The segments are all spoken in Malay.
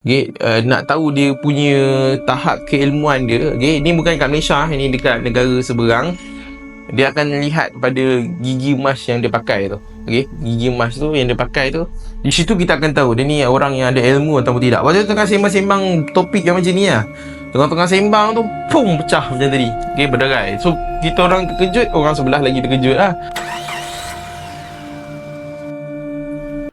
Okay, uh, nak tahu dia punya tahap keilmuan dia. Okay, ni bukan kat Malaysia, ni dekat negara seberang. Dia akan lihat pada gigi emas yang dia pakai tu. Okay, gigi emas tu yang dia pakai tu. Di situ kita akan tahu dia ni orang yang ada ilmu ataupun tidak. Waktu tengah sembang-sembang topik yang macam ni lah. Tengah-tengah sembang tu, pum, pecah macam tadi. Okay, berderai. So, kita orang terkejut, orang sebelah lagi terkejut lah.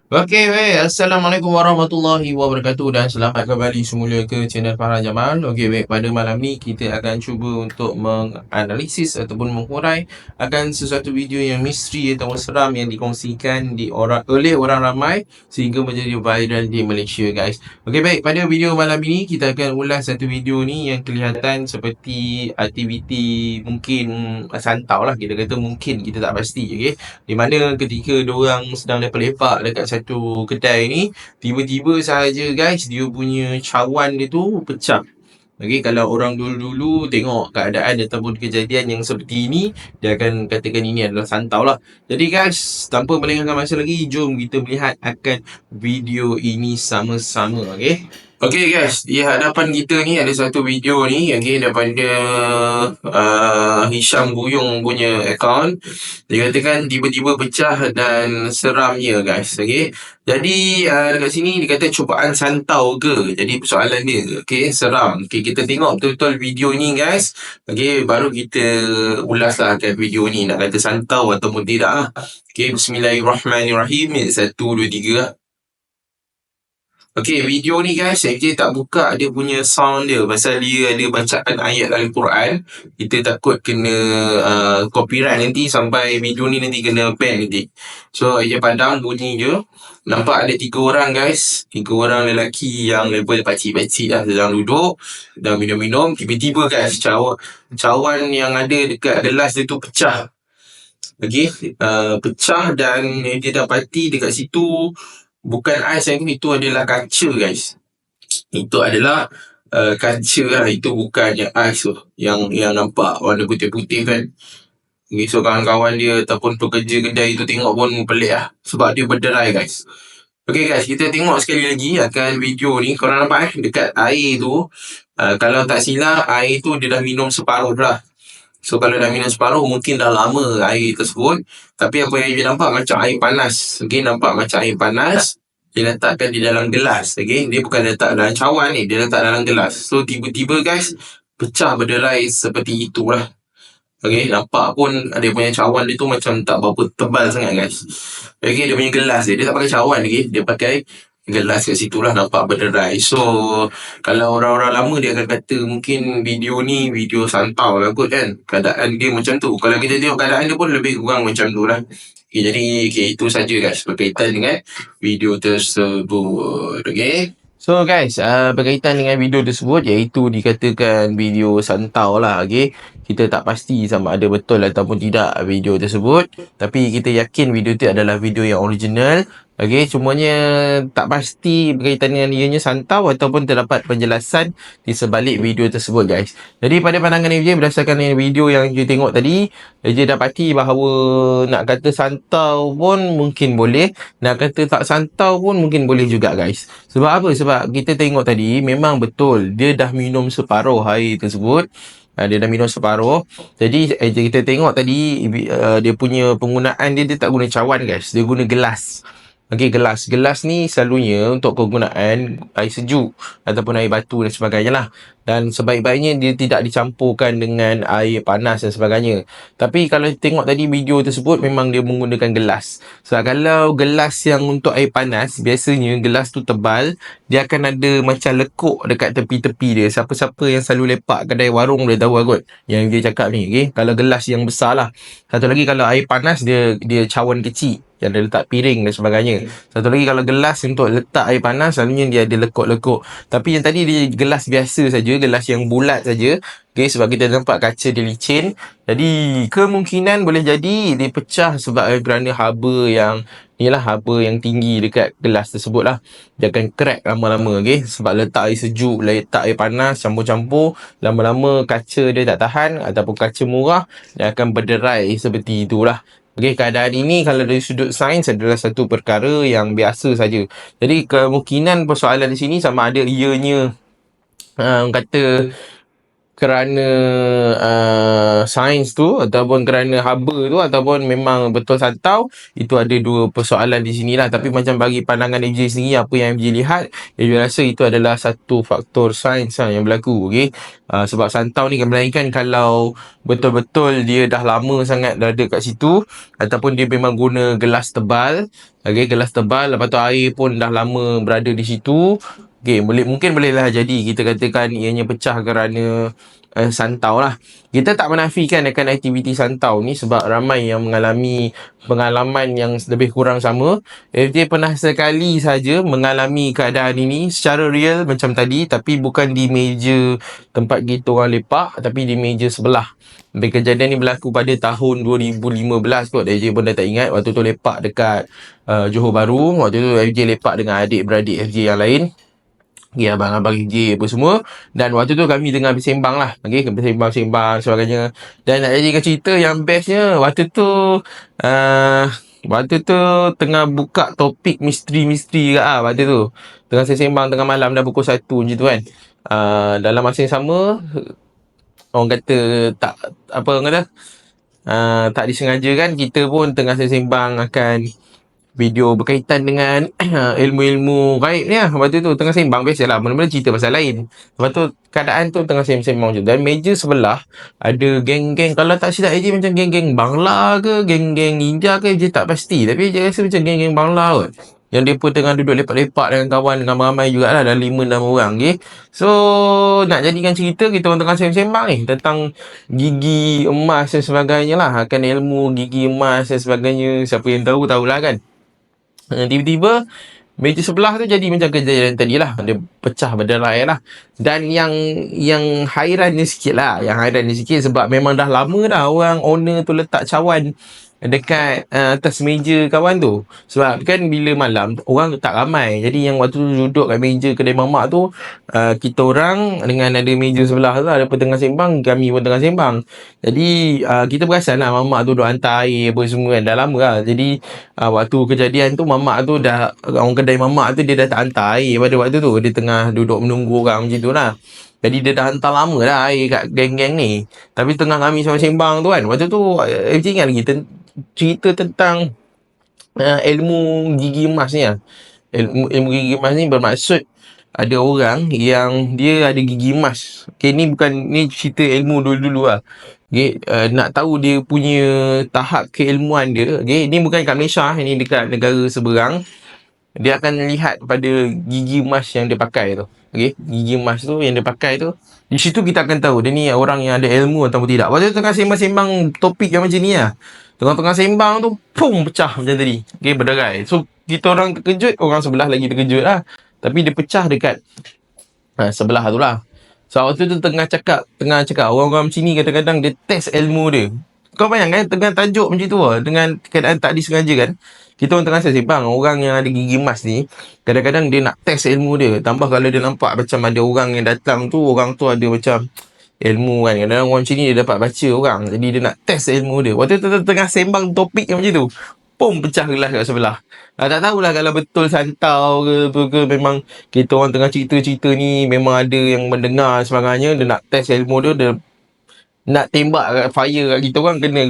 Okey, weh. Assalamualaikum warahmatullahi wabarakatuh dan selamat kembali semula ke channel Farhan Jamal. Okey, weh. Pada malam ni kita akan cuba untuk menganalisis ataupun menghurai akan sesuatu video yang misteri atau seram yang dikongsikan di orang oleh orang ramai sehingga menjadi viral di Malaysia, guys. Okey, baik. Pada video malam ini kita akan ulas satu video ni yang kelihatan seperti aktiviti mungkin santau lah. Kita kata mungkin kita tak pasti, okey. Di mana ketika diorang sedang lepak-lepak dekat satu kedai ni tiba-tiba sahaja guys dia punya cawan dia tu pecah Okay, kalau orang dulu-dulu tengok keadaan ataupun kejadian yang seperti ini, dia akan katakan ini adalah santau lah. Jadi guys, tanpa melengahkan masa lagi, jom kita melihat akan video ini sama-sama. Okay. Okay guys, di hadapan kita ni ada satu video ni okay, daripada uh, Hisham Buyung punya account. Dia katakan tiba-tiba pecah dan seramnya guys. Okay. Jadi uh, dekat sini dia kata cubaan santau ke? Jadi persoalan dia, okay, seram. Okay, kita tengok betul-betul video ni guys. Okay, baru kita ulas lah video ni nak kata santau ataupun tidak lah. Okay, bismillahirrahmanirrahim. Satu, dua, tiga lah. Okay, video ni guys, saya tak buka dia punya sound dia pasal dia ada bacaan ayat Al-Quran. Kita takut kena uh, copyright nanti sampai video ni nanti kena ban nanti. So, saya padam bunyi je. Nampak ada tiga orang guys. Tiga orang lelaki yang level pakcik-pakcik lah sedang duduk dan minum-minum. Tiba-tiba guys, cawan, cawan yang ada dekat gelas dia tu pecah. Okay, uh, pecah dan dia dapati dekat situ bukan ais yang itu adalah kaca guys itu adalah uh, kaca lah itu bukan yang ais tu yang yang nampak warna putih-putih kan okay, so kawan-kawan dia ataupun pekerja kedai tu tengok pun pelik lah sebab dia berderai guys Okay guys, kita tengok sekali lagi akan video ni. Korang nampak eh, dekat air tu. Uh, kalau tak silap, air tu dia dah minum separuh dah. So kalau dah minum separuh mungkin dah lama air tersebut. Tapi apa yang dia nampak macam air panas. Okay nampak macam air panas. Dia letakkan di dalam gelas. Okay dia bukan letak dalam cawan ni. Dia letak dalam gelas. So tiba-tiba guys pecah berderai seperti itulah. Okay nampak pun dia punya cawan dia tu macam tak berapa tebal sangat guys. Okay dia punya gelas dia. Dia tak pakai cawan lagi. Dia pakai gelas kat situ lah nampak berderai. So, kalau orang-orang lama dia akan kata mungkin video ni video santau lah kot kan. Keadaan dia macam tu. Kalau kita tengok keadaan dia pun lebih kurang macam tu lah. Okay, jadi okay, itu saja guys berkaitan dengan video tersebut. Okay. So guys, uh, berkaitan dengan video tersebut iaitu dikatakan video santau lah. Okay. Kita tak pasti sama ada betul ataupun tidak video tersebut. Tapi kita yakin video tu adalah video yang original Okey, cumanya tak pasti berkaitan dengan ianya santau ataupun terdapat penjelasan di sebalik video tersebut guys. Jadi pada pandangan AJ berdasarkan video yang AJ tengok tadi, AJ dapati bahawa nak kata santau pun mungkin boleh, nak kata tak santau pun mungkin boleh juga guys. Sebab apa? Sebab kita tengok tadi memang betul dia dah minum separuh air tersebut. Uh, dia dah minum separuh. Jadi eh, kita tengok tadi uh, dia punya penggunaan dia dia tak guna cawan guys. Dia guna gelas. Okey, gelas. Gelas ni selalunya untuk kegunaan air sejuk ataupun air batu dan sebagainya lah. Dan sebaik-baiknya dia tidak dicampurkan dengan air panas dan sebagainya. Tapi kalau tengok tadi video tersebut memang dia menggunakan gelas. So kalau gelas yang untuk air panas, biasanya gelas tu tebal, dia akan ada macam lekuk dekat tepi-tepi dia. Siapa-siapa yang selalu lepak kedai warung dia tahu lah kot yang dia cakap ni. Okay? Kalau gelas yang besar lah. Satu lagi kalau air panas dia dia cawan kecil yang dia letak piring dan sebagainya. Satu lagi kalau gelas untuk letak air panas selalunya dia ada lekuk-lekuk. Tapi yang tadi dia gelas biasa saja, gelas yang bulat saja. Okay, sebab kita nampak kaca dia licin. Jadi kemungkinan boleh jadi dia pecah sebab kerana haba yang inilah haba yang tinggi dekat gelas tersebut lah dia akan crack lama-lama okay? sebab letak air sejuk letak air panas campur-campur lama-lama kaca dia tak tahan ataupun kaca murah dia akan berderai seperti itulah Okay, keadaan ini kalau dari sudut sains adalah satu perkara yang biasa saja. Jadi kemungkinan persoalan di sini sama ada ianya uh, kata kerana uh, sains tu ataupun kerana haba tu ataupun memang betul santau itu ada dua persoalan di sini lah tapi macam bagi pandangan MJ sendiri apa yang MJ lihat MJ rasa itu adalah satu faktor sains lah yang berlaku okay? uh, sebab santau ni kan melainkan kalau betul-betul dia dah lama sangat dah ada kat situ ataupun dia memang guna gelas tebal okay? gelas tebal lepas tu air pun dah lama berada di situ Okay, boleh, mungkin bolehlah jadi kita katakan ianya pecah kerana uh, santau lah. Kita tak menafikan akan aktiviti santau ni sebab ramai yang mengalami pengalaman yang lebih kurang sama. FJ pernah sekali saja mengalami keadaan ini secara real macam tadi tapi bukan di meja tempat kita orang lepak tapi di meja sebelah. Sampai kejadian ni berlaku pada tahun 2015 kot. FJ pun dah tak ingat. Waktu tu lepak dekat uh, Johor Bahru. Waktu tu FJ lepak dengan adik-beradik FJ yang lain. Okay, abang-abang KJ apa semua. Dan waktu tu kami tengah bersembang lah. Okay, bersembang-sembang sebagainya. Dan nak jadikan cerita yang bestnya, waktu tu, uh, waktu tu tengah buka topik misteri-misteri ke lah waktu tu. Tengah sembang tengah malam dah pukul 1 macam tu kan. Uh, dalam masa yang sama, orang kata tak, apa orang kata, uh, tak disengaja kan, kita pun tengah sembang akan video berkaitan dengan ilmu-ilmu gaib ni lah. Lepas tu, tu tengah sembang biasalah. Mula-mula cerita pasal lain. Lepas tu keadaan tu tengah sembang macam tu. Dan meja sebelah ada geng-geng. Kalau tak silap je macam geng-geng Bangla ke, geng-geng Ninja ke, je tak pasti. Tapi je rasa macam geng-geng Bangla kot. Yang dia pun tengah duduk lepak-lepak dengan kawan dengan ramai jugalah dalam lima enam orang okay? So nak jadikan cerita kita orang tengah sembang-sembang ni tentang gigi emas dan sebagainya lah akan ilmu gigi emas dan sebagainya siapa yang tahu tahulah kan Eh, tiba-tiba meja sebelah tu jadi macam kejadian tadi lah. Dia pecah berderai lah. Dan yang yang hairan ni sikit lah. Yang hairan ni sikit sebab memang dah lama dah orang owner tu letak cawan dekat uh, atas meja kawan tu. Sebab kan bila malam orang tak ramai. Jadi yang waktu tu duduk kat meja kedai mamak tu uh, kita orang dengan ada meja sebelah tu ada pun tengah sembang kami pun tengah sembang. Jadi uh, kita perasan lah mamak tu duduk hantar air apa semua kan. Dah lama lah. Jadi uh, waktu kejadian tu mamak tu dah orang kedai mamak tu dia dah tak hantar air pada waktu tu. Dia tengah duduk menunggu orang macam tu lah jadi dia dah hantar lama lah air kat geng-geng ni. Tapi tengah kami sembang tu kan. Waktu tu, eh, ingat lagi cerita tentang uh, ilmu gigi emas ni lah. Ilmu, ilmu gigi emas ni bermaksud ada orang yang dia ada gigi emas. Okay, ni bukan ni cerita ilmu dulu-dulu lah. Okay, uh, nak tahu dia punya tahap keilmuan dia. Okay, ni bukan kat Malaysia, ni dekat negara seberang. Dia akan lihat pada gigi emas yang dia pakai tu. Okay, gigi emas tu yang dia pakai tu. Di situ kita akan tahu dia ni orang yang ada ilmu ataupun tidak. Waktu tu tengah sembang-sembang topik yang macam ni lah. Tengah-tengah sembang tu, pum, pecah macam tadi. Okay, berderai. So, kita orang terkejut, orang sebelah lagi terkejut lah. Tapi dia pecah dekat ha, sebelah tu lah. So, waktu tu tengah cakap, tengah cakap, orang-orang macam ni kadang-kadang dia test ilmu dia. Kau bayangkan tengah tajuk macam tu lah. Dengan keadaan tak disengaja kan. Kita orang tengah sembang, orang yang ada gigi emas ni, kadang-kadang dia nak test ilmu dia. Tambah kalau dia nampak macam ada orang yang datang tu, orang tu ada macam ilmu kan kadang orang macam ni dia dapat baca orang jadi dia nak test ilmu dia waktu tu tengah sembang topik yang macam tu pum pecah gelas kat sebelah ah, tak tahulah kalau betul santau ke apa ke memang kita orang tengah cerita-cerita ni memang ada yang mendengar sebagainya dia nak test ilmu dia dia nak tembak fire kat kita orang kena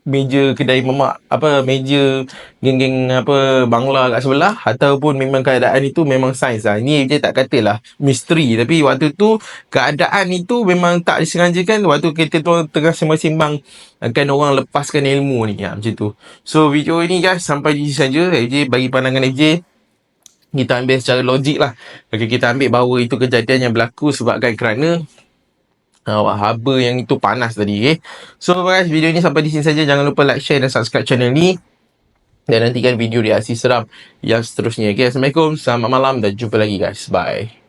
meja kedai mamak apa meja geng-geng apa bangla kat sebelah ataupun memang keadaan itu memang sains lah. Ini dia tak katalah misteri tapi waktu tu keadaan itu memang tak disengajakan waktu kita tu tengah sembang-sembang akan orang lepaskan ilmu ni ya, macam tu. So video ini guys sampai di sini saja. FJ bagi pandangan FJ kita ambil secara logik lah. Okay, kita ambil bahawa itu kejadian yang berlaku sebabkan kerana uh, haba yang itu panas tadi okay? so guys video ni sampai di sini saja jangan lupa like share dan subscribe channel ni dan nantikan video reaksi seram yang seterusnya okay? Assalamualaikum selamat malam dan jumpa lagi guys bye